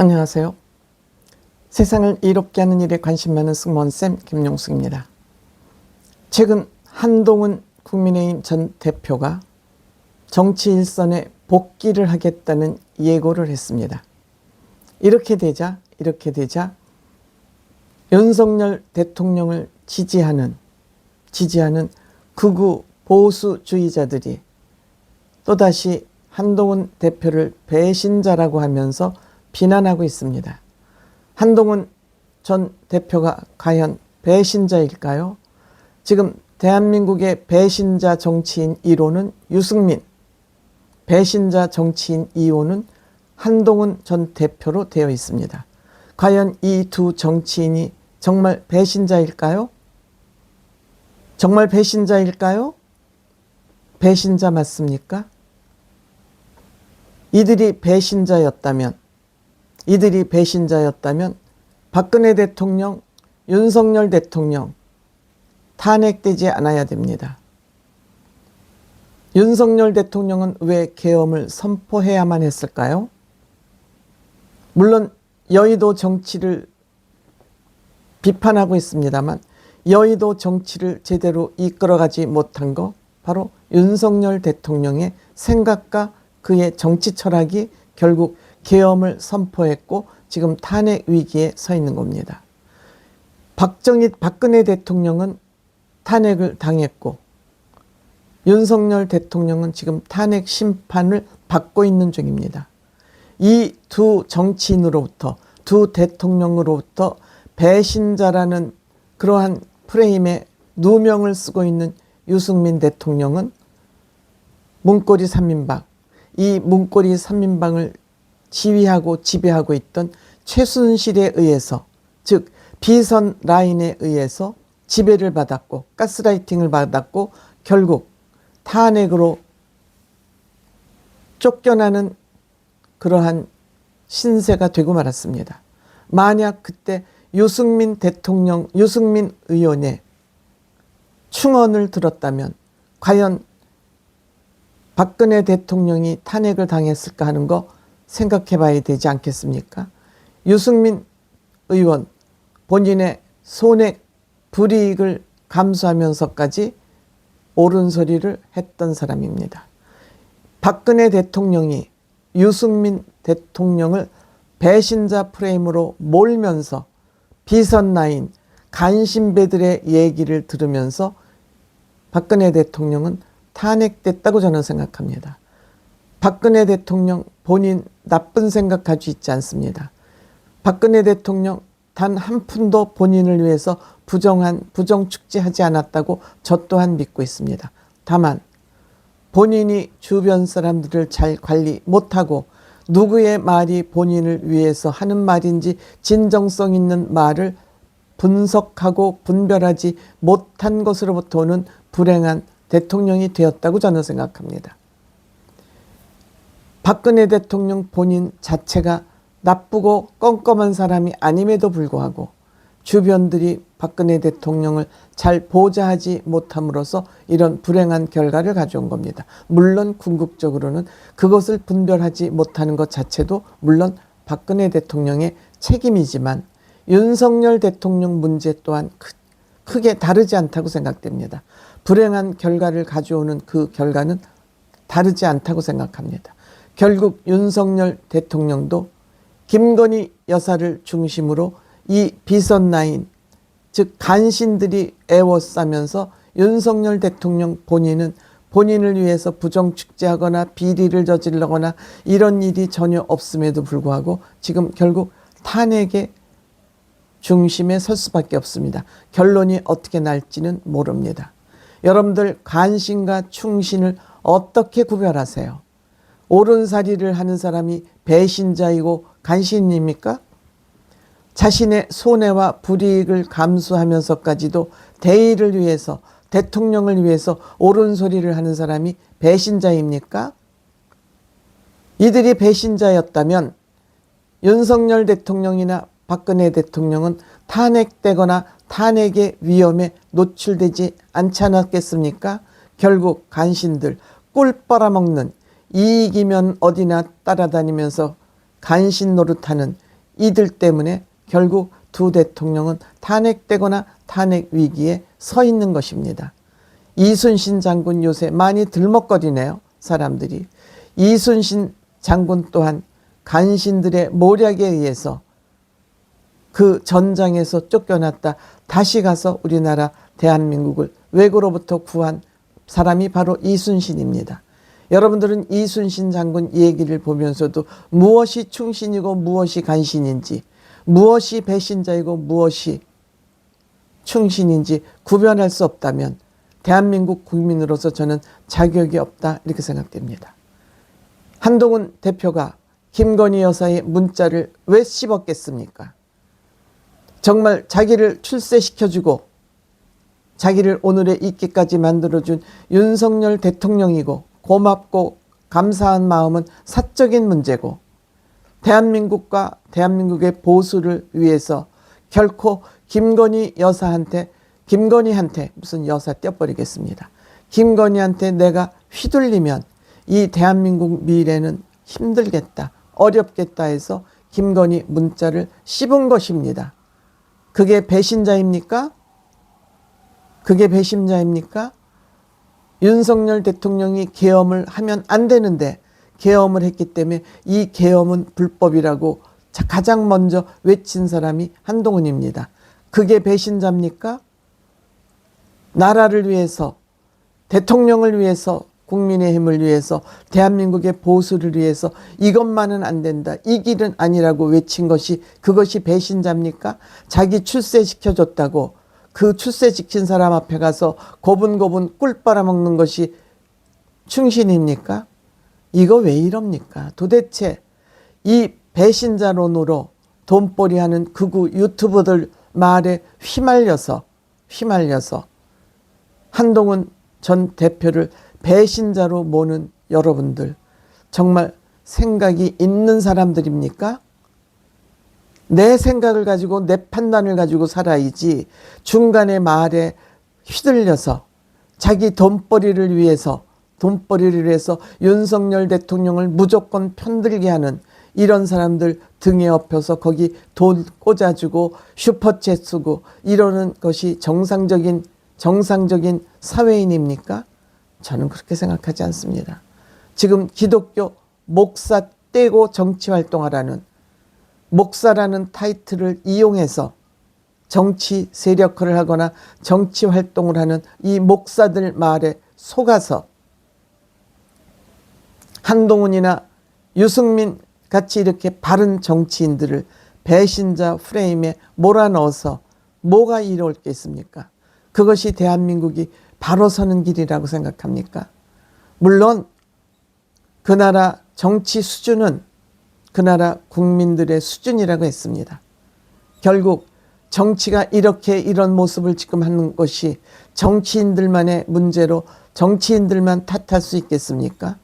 안녕하세요. 세상을 이롭게 하는 일에 관심 많은 승무원쌤 김용숙입니다. 최근 한동훈 국민의힘 전 대표가 정치 일선에 복귀를 하겠다는 예고를 했습니다. 이렇게 되자, 이렇게 되자 윤석열 대통령을 지지하는, 지지하는 극우 보수주의자들이 또다시 한동훈 대표를 배신자라고 하면서 비난하고 있습니다. 한동훈 전 대표가 과연 배신자일까요? 지금 대한민국의 배신자 정치인 1호는 유승민, 배신자 정치인 2호는 한동훈 전 대표로 되어 있습니다. 과연 이 두 정치인이 정말 배신자일까요? 정말 배신자일까요? 배신자 맞습니까? 이들이 배신자였다면, 이들이 배신자였다면 박근혜 대통령, 윤석열 대통령 탄핵되지 않아야 됩니다. 윤석열 대통령은 왜 계엄을 선포해야만 했을까요? 물론 여의도 정치를 비판하고 있습니다만 여의도 정치를 제대로 이끌어가지 못한 거 바로 윤석열 대통령의 생각과 그의 정치 철학이 결국 계엄을 선포했고 지금 탄핵 위기에 서 있는 겁니다. 박정희 박근혜 대통령은 탄핵을 당했고 윤석열 대통령은 지금 탄핵 심판을 받고 있는 중입니다. 이 두 정치인으로부터 두 대통령으로부터 배신자라는 그러한 프레임에 누명을 쓰고 있는 유승민 대통령은 문고리 3인방, 이 문고리 3인방을 지휘하고 지배하고 있던 최순실에 의해서 즉 비선 라인에 의해서 지배를 받았고 가스라이팅을 받았고 결국 탄핵으로 쫓겨나는 그러한 신세가 되고 말았습니다. 만약 그때 유승민 대통령, 유승민 의원의 충언을 들었다면 과연 박근혜 대통령이 탄핵을 당했을까 하는 거 생각해 봐야 되지 않겠습니까? 유승민 의원 본인의 손해 불이익을 감수하면서까지 옳은 소리를 했던 사람입니다. 박근혜 대통령이 유승민 대통령을 배신자 프레임으로 몰면서 비선 라인 간신배들의 얘기를 들으면서 박근혜 대통령은 탄핵됐다고 저는 생각합니다. 박근혜 대통령 본인 나쁜 생각 가지고 있지 않습니다. 박근혜 대통령 단 한 푼도 본인을 위해서 부정한 부정 축제하지 않았다고 저 또한 믿고 있습니다. 다만 본인이 주변 사람들을 잘 관리 못하고 누구의 말이 본인을 위해서 하는 말인지 진정성 있는 말을 분석하고 분별하지 못한 것으로부터 오는 불행한 대통령이 되었다고 저는 생각합니다. 박근혜 대통령 본인 자체가 나쁘고 껌껌한 사람이 아님에도 불구하고 주변들이 박근혜 대통령을 잘 보좌하지 못함으로써 이런 불행한 결과를 가져온 겁니다. 물론 궁극적으로는 그것을 분별하지 못하는 것 자체도 물론 박근혜 대통령의 책임이지만 윤석열 대통령 문제 또한 크게 다르지 않다고 생각됩니다. 불행한 결과를 가져오는 그 결과는 다르지 않다고 생각합니다. 결국 윤석열 대통령도 김건희 여사를 중심으로 이 비선 라인 즉 간신들이 애워싸면서 윤석열 대통령 본인은 본인을 위해서 부정 축제하거나 비리를 저질러거나 이런 일이 전혀 없음에도 불구하고 지금 결국 탄핵의 중심에 설 수밖에 없습니다. 결론이 어떻게 날지는 모릅니다. 여러분들 간신과 충신을 어떻게 구별하세요? 옳은사리를 하는 사람이 배신자이고 간신입니까? 자신의 손해와 불이익을 감수하면서까지도 대의를 위해서 대통령을 위해서 옳은 소리를 하는 사람이 배신자입니까? 이들이 배신자였다면 윤석열 대통령이나 박근혜 대통령은 탄핵되거나 탄핵의 위험에 노출되지 않지 않았겠습니까? 결국 간신들 꿀 빨아먹는 이익이면 어디나 따라다니면서 간신 노릇하는 이들 때문에 결국 두 대통령은 탄핵되거나 탄핵 위기에 서 있는 것입니다. 이순신 장군 요새 많이 들먹거리네요. 사람들이. 이순신 장군 또한 간신들의 모략에 의해서 그 전장에서 쫓겨났다 다시 가서 우리나라 대한민국을 외고로부터 구한 사람이 바로 이순신입니다. 여러분들은 이순신 장군 얘기를 보면서도 무엇이 충신이고 무엇이 간신인지 무엇이 배신자이고 무엇이 충신인지 구별할 수 없다면 대한민국 국민으로서 저는 자격이 없다 이렇게 생각됩니다. 한동훈 대표가 김건희 여사의 문자를 왜 씹었겠습니까? 정말 자기를 출세시켜주고 자기를 오늘의 있기까지 만들어준 윤석열 대통령이고 고맙고 감사한 마음은 사적인 문제고 대한민국과 대한민국의 보수를 위해서 결코 김건희 여사한테 김건희한테 무슨 여사 떼어버리겠습니다. 김건희한테 내가 휘둘리면 이 대한민국 미래는 힘들겠다, 어렵겠다 해서 김건희 문자를 씹은 것입니다. 그게 배신자입니까? 그게 배신자입니까? 윤석열 대통령이 계엄을 하면 안 되는데 계엄을 했기 때문에 이 계엄은 불법이라고 자- 가장 먼저 외친 사람이 한동훈입니다. 그게 배신자입니까? 나라를 위해서 대통령을 위해서 국민의힘을 위해서 대한민국의 보수를 위해서 이것만은 안 된다. 이 길은 아니라고 외친 것이 그것이 배신자입니까? 자기 출세시켜 줬다고 그 출세시킨 사람 앞에 가서 고분고분 꿀 빨아먹는 것이 충신입니까? 이거 왜 이럽니까? 도대체 이 배신자론으로 돈벌이 하는 극우 유튜버들 말에 휘말려서 휘말려서 한동훈 전 대표를 배신자로 모는 여러분들 정말 생각이 있는 사람들입니까? 내 생각을 가지고 내 판단을 가지고 살아야지 중간에 말에 휘둘려서 자기 돈벌이를 위해서 돈벌이를 위해서 윤석열 대통령을 무조건 편들게 하는 이런 사람들 등에 업혀서 거기 돈 꽂아주고 슈퍼챗 쓰고 이러는 것이 정상적인 정상적인 사회인입니까? 저는 그렇게 생각하지 않습니다. 지금 기독교 목사 떼고 정치 활동하라는 목사라는 타이틀을 이용해서 정치 세력화를 하거나 정치 활동을 하는 이 목사들 말에 속아서 한동훈이나 유승민 같이 이렇게 바른 정치인들을 배신자 프레임에 몰아넣어서 뭐가 이로울 게 있습니까? 그것이 대한민국이 바로 서는 길이라고 생각합니까? 물론 그 나라 정치 수준은 그 나라 국민들의 수준이라고 했습니다. 결국 정치가 이렇게 이런 모습을 지금 하는 것이 정치인들만의 문제로 정치인들만 탓할 수 있겠습니까?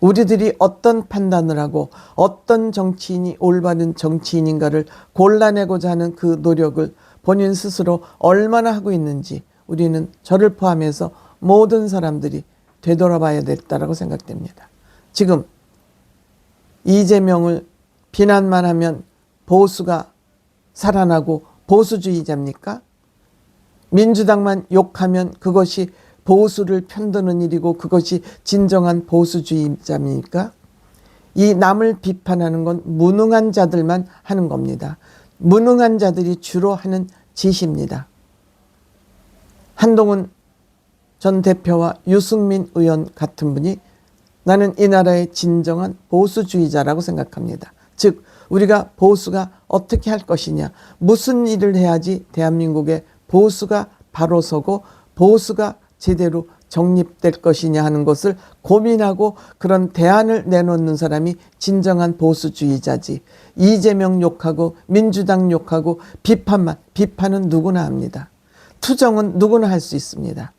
우리들이 어떤 판단을 하고 어떤 정치인이 올바른 정치인인가를 골라내고자 하는 그 노력을 본인 스스로 얼마나 하고 있는지 우리는 저를 포함해서 모든 사람들이 되돌아봐야 됐다라고 생각됩니다. 지금 이재명을 비난만 하면 보수가 살아나고 보수주의자입니까? 민주당만 욕하면 그것이 보수를 편드는 일이고 그것이 진정한 보수주의자입니까? 이 남을 비판하는 건 무능한 자들만 하는 겁니다. 무능한 자들이 주로 하는 짓입니다. 한동훈 전 대표와 유승민 의원 같은 분이 나는 이 나라의 진정한 보수주의자라고 생각합니다. 즉, 우리가 보수가 어떻게 할 것이냐, 무슨 일을 해야지 대한민국의 보수가 바로 서고 보수가 제대로 정립될 것이냐 하는 것을 고민하고 그런 대안을 내놓는 사람이 진정한 보수주의자지. 이재명 욕하고 민주당 욕하고 비판만, 비판은 누구나 합니다. 투정은 누구나 할 수 있습니다.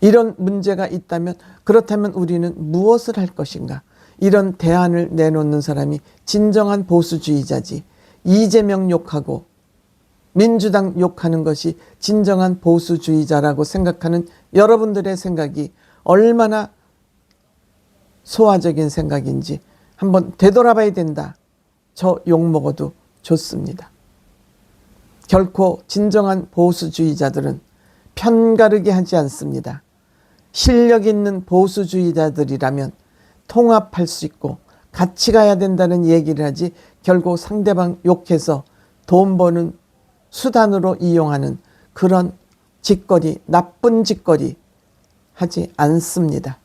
이런 문제가 있다면 그렇다면 우리는 무엇을 할 것인가? 이런 대안을 내놓는 사람이 진정한 보수주의자지. 이재명 욕하고 민주당 욕하는 것이 진정한 보수주의자라고 생각하는 여러분들의 생각이 얼마나 소화적인 생각인지 한번 되돌아봐야 된다. 저 욕 먹어도 좋습니다. 결코 진정한 보수주의자들은 편가르게 하지 않습니다. 실력 있는 보수주의자들이라면 통합할 수 있고 같이 가야 된다는 얘기를 하지 결국 상대방 욕해서 돈 버는 수단으로 이용하는 그런 짓거리, 나쁜 짓거리 하지 않습니다.